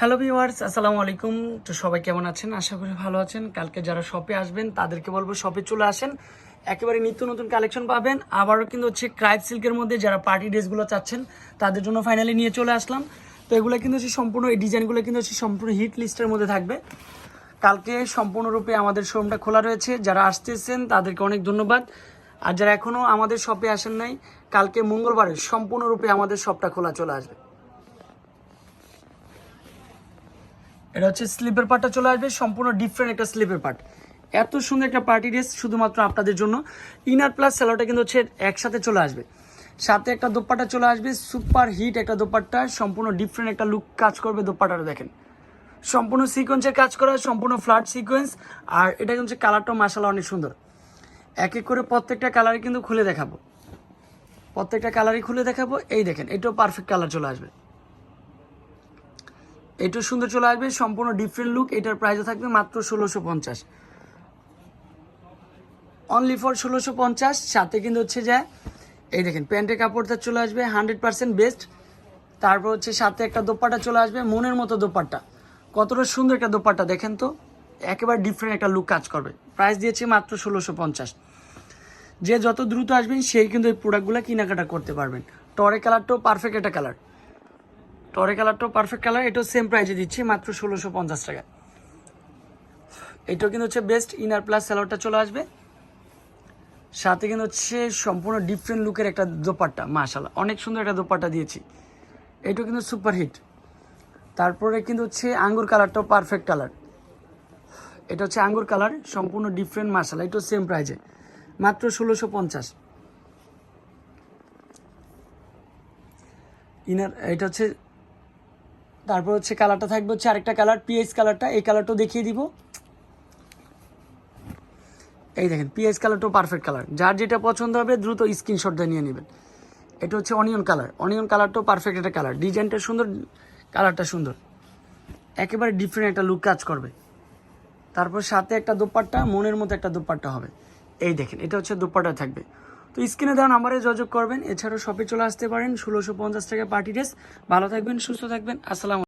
Hello viewers আসসালামু আলাইকুম তো সবাই কেমন আছেন? আশা করি ভালো আছেন। কালকে যারা শপে আসবেন, তাদেরকে বলব শপে চলে আসেন। একেবারে নিত্য নতুন কালেকশন পাবেন। আবারও কিন্তু হচ্ছে ক্রাইপ সিল্কের মধ্যে যারা পার্টি ড্রেসগুলো চাচ্ছেন, তাদের জন্য ফাইনালি নিয়ে চলে আসলাম। তো এগুলো কিন্তু হচ্ছে সম্পূর্ণ, এই ডিজাইনগুলো কিন্তু হচ্ছে সম্পূর্ণ হিট লিস্টের মধ্যে থাকবে। কালকে সম্পূর্ণরূপে আমাদের শোরুমটা খোলা রয়েছে। যারা আসতেছেন তাদেরকে অনেক ধন্যবাদ। আর যারা এখনও আমাদের শপে আসেন নাই, কালকে মঙ্গলবারে সম্পূর্ণরূপে আমাদের শপটা খোলা চলে আসবে। এটা হচ্ছে স্লিপের পার্টটা চলে আসবে, সম্পূর্ণ ডিফারেন্ট একটা স্লিপের পার্ট এত সুন্দর একটা পার্টি ড্রেস শুধুমাত্র আপনাদের জন্য। ইনার প্লাস স্যালোটা কিন্তু হচ্ছে একসাথে চলে আসবে। সাথে একটা দোপাট্টা চলে আসবে সুপার হিট একটা দোপাট্টা, সম্পূর্ণ ডিফারেন্ট একটা লুক কাজ করবে দোপাট্টাটা দেখেন। সম্পূর্ণ সিকোয়েন্সের কাজ করা, সম্পূর্ণ ফ্ল্যাট সিকোয়েন্স আর এটা কিন্তু কালারটাও মাসালা অনেক সুন্দর। এক এক করে প্রত্যেকটা কালারই কিন্তু খুলে দেখাবো। প্রত্যেকটা কালারই খুলে দেখাবো। এই দেখেন, এটাও পারফেক্ট কালার চলে আসবে। এটাও সুন্দর চলে আসবে, সম্পূর্ণ ডিফারেন্ট লুক এটার প্রাইসও থাকবে মাত্র ষোলোশো পঞ্চাশ। অনলি ফর ষোলোশো পঞ্চাশ, সাথে কিন্তু হচ্ছে যে, এই দেখেন, প্যান্টের কাপড়টা চলে আসবে হান্ড্রেড পার্সেন্ট বেস্ট তারপর হচ্ছে সাথে একটা দোপাট্টা চলে আসবে, মনের মতো দোপাট্টা। কতটা সুন্দর একটা দোপাট্টা, দেখেন তো। একেবারে ডিফারেন্ট একটা লুক কাজ করবে। প্রাইস দিয়েছে মাত্র ষোলোশো পঞ্চাশ। যে যত দ্রুত আসবেন, সেই কিন্তু এই প্রোডাক্টগুলো কেনাকাটা করতে পারবেন। টরে কালারটাও পারফেক্ট একটা কালার টরে কালারটাও পারফেক্ট কালার এটাও সেম প্রাইসে দিচ্ছি, মাত্র ষোলোশো পঞ্চাশ টাকা এটাও কিন্তু হচ্ছে বেস্ট ইনার প্লাস স্যালোয়ারটা চলে আসবে। সাথে কিন্তু হচ্ছে সম্পূর্ণ ডিফারেন্ট লুকের একটা দোপাট্টা মাশাল্লাহ অনেক সুন্দর একটা দোপাট্টা দিয়েছি। এটাও কিন্তু সুপার হিট তারপরে কিন্তু হচ্ছে আঙ্গুর কালারটাও পারফেক্ট কালার এটা হচ্ছে আঙ্গুর কালার, সম্পূর্ণ ডিফারেন্ট মাশাল্লাহ এটাও সেম প্রাইজে মাত্র ষোলোশো পঞ্চাশ। ইনার এটা হচ্ছে তারপর হচ্ছে কালারটা থাকবে হচ্ছে আরেকটা কালার, পিএইচ কালারটা, এই কালারটাও দেখিয়ে দিব। এই দেখেন, পিএইচ কালারটাও পারফেক্ট কালার যার যেটা পছন্দ হবে দ্রুত স্ক্রিনশটটা নিয়ে নেবেন। এটা হচ্ছে অনিয়ন কালার অনিয়ন কালারটাও পারফেক্ট একটা কালার ডিজাইনটা সুন্দর কালারটা সুন্দর। একেবারে ডিফারেন্ট একটা লুক কাজ করবে। তারপর সাথে একটা দোপাট্টা, মনের মতো একটা দোপাট্টা হবে। এই দেখেন, এটা হচ্ছে দোপাট্টা থাকবে। তো স্ক্রিনে দেওয়া নাম্বারে যোগাযোগ করবেন। এছাড়াও শপে চলে আসতে পারেন। ষোলোশো পঞ্চাশ টাকা পার্টি ড্রেস ভালো থাকবেন, সুস্থ থাকবেন। আসসালাম